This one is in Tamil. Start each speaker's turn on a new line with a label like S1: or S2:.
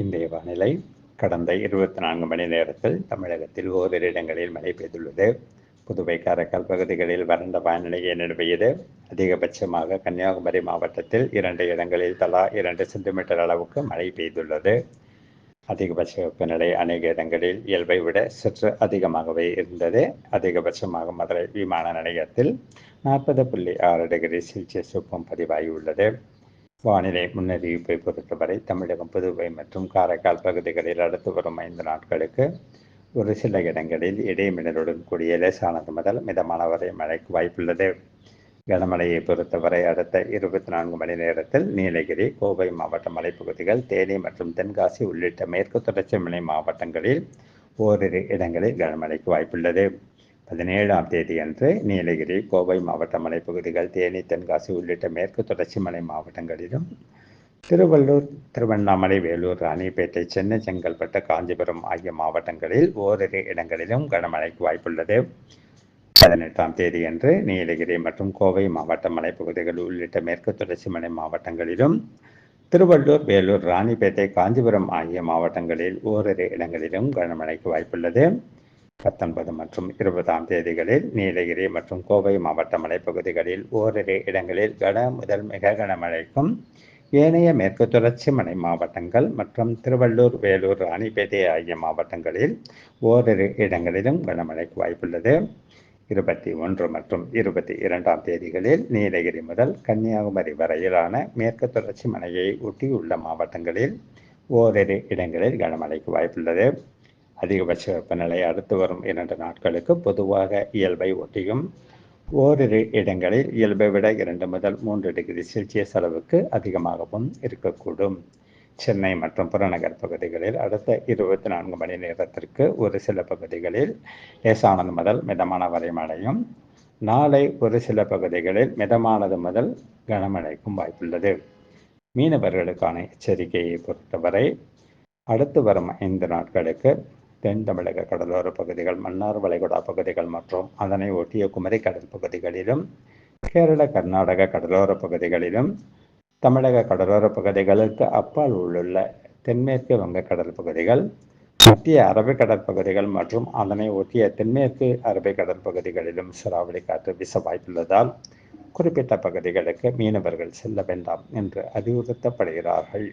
S1: இன்றைய வானிலை கடந்த இருபத்தி நான்கு மணி நேரத்தில் தமிழகத்தில் ஓரிரு இடங்களில் மழை பெய்துள்ளது. புதுவை காரைக்கால் பகுதிகளில் வறண்ட வானிலையை நிலவியது. அதிகபட்சமாக கன்னியாகுமரி மாவட்டத்தில் இரண்டு இடங்களில் தலா இரண்டு சென்டிமீட்டர் அளவுக்கு மழை பெய்துள்ளது. அதிகபட்ச வெப்பநிலை அநேக இடங்களில் இயல்பை விட சற்று அதிகமாகவே இருந்தது. அதிகபட்சமாக மதுரை விமான நிலையத்தில் நாற்பது புள்ளி ஆறு டிகிரி செல்சியஸ் வெப்பம் பதிவாகியுள்ளது. வானிலை முன்னறிவிப்பை பொறுத்தவரை தமிழகம் புதுவை மற்றும் காரைக்கால் பகுதிகளில் அடுத்து வரும் ஐந்து நாட்களுக்கு ஒரு சில இடங்களில் இடைமின்னலுடன் கூடிய லேசானது முதல் மிதமான வரை மழைக்கு வாய்ப்புள்ளது. கனமழையை பொறுத்தவரை அடுத்த இருபத்தி நான்கு மணி நேரத்தில் நீலகிரி கோவை மாவட்ட மலைப்பகுதிகள் தேனி மற்றும் தென்காசி உள்ளிட்ட மேற்கு தொடர்ச்சி மலை மாவட்டங்களில் ஓரிரு இடங்களில் கனமழைக்கு வாய்ப்புள்ளது. பதினேழாம் தேதி அன்று நீலகிரி கோவை மாவட்ட மலைப்பகுதிகள் தேனி தென்காசி உள்ளிட்ட மேற்கு தொடர்ச்சி மலை மாவட்டங்களிலும் திருவள்ளூர் திருவண்ணாமலை வேலூர் ராணிப்பேட்டை சென்னை செங்கல்பட்டு காஞ்சிபுரம் ஆகிய மாவட்டங்களில் ஓரிரு இடங்களிலும் கனமழைக்கு வாய்ப்புள்ளது. பதினெட்டாம் தேதியன்று நீலகிரி மற்றும் கோவை மாவட்ட மலைப்பகுதிகள் உள்ளிட்ட மேற்கு தொடர்ச்சி மலை மாவட்டங்களிலும் திருவள்ளூர் வேலூர் ராணிப்பேட்டை காஞ்சிபுரம் ஆகிய மாவட்டங்களில் ஓரிரு இடங்களிலும் கனமழைக்கு வாய்ப்புள்ளது. பத்தொன்பது மற்றும் இருபதாம் தேதிகளில் நீலகிரி மற்றும் கோவை மாவட்ட மலைப்பகுதிகளில் ஓரிரு இடங்களில் கன முதல் மிக கனமழைக்கும் ஏனைய மேற்கு தொடர்ச்சி மலை மாவட்டங்கள் மற்றும் திருவள்ளூர் வேலூர் ராணிப்பேட்டை ஆகிய மாவட்டங்களில் ஓரிரு இடங்களிலும் கனமழைக்கு வாய்ப்புள்ளது. இருபத்தி ஒன்று மற்றும் இருபத்தி இரண்டாம் தேதிகளில் நீலகிரி முதல் கன்னியாகுமரி வரையிலான மேற்கு தொடர்ச்சி மலையை ஒட்டியுள்ள மாவட்டங்களில் ஓரிரு இடங்களில் கனமழைக்கு வாய்ப்புள்ளது. அதிகபட்ச வெப்பநிலை அடுத்து வரும் இரண்டு நாட்களுக்கு பொதுவாக இயல்பை ஒட்டியும் ஓரிரு இடங்களில் இயல்பை விட இரண்டு முதல் மூன்று டிகிரி செல்சியஸ் அளவுக்கு அதிகமாகவும் இருக்கக்கூடும். சென்னை மற்றும் புறநகர் பகுதிகளில் அடுத்த இருபத்தி நான்கு மணி நேரத்திற்கு ஒரு சில பகுதிகளில் லேசானது முதல் மிதமான வரை மழையும் நாளை ஒரு சில பகுதிகளில் மிதமானது முதல் கனமழைக்கும் வாய்ப்புள்ளது. மீனவர்களுக்கான எச்சரிக்கையை பொறுத்தவரை அடுத்து வரும் ஐந்து நாட்களுக்கு தென் தமிழக கடலோர பகுதிகள் மன்னார் வளைகுடா பகுதிகள் மற்றும் அதனை ஒட்டிய குமரி கடல் பகுதிகளிலும் கேரள கர்நாடக கடலோர பகுதிகளிலும் தமிழக கடலோர பகுதிகளுக்கு அப்பால் உள்ள தென்மேற்கு வங்கக்கடல் பகுதிகள் மத்திய அரபிக்கடல் பகுதிகள் மற்றும் அதனை ஒட்டிய தென்மேற்கு அரபிக்கடல் பகுதிகளிலும் சூறாவளி காற்று வீச வாய்ப்புள்ளதால் குறிப்பிட்ட பகுதிகளுக்கு மீனவர்கள் செல்ல வேண்டாம் என்று அறிவுறுத்தப்படுகிறார்கள்.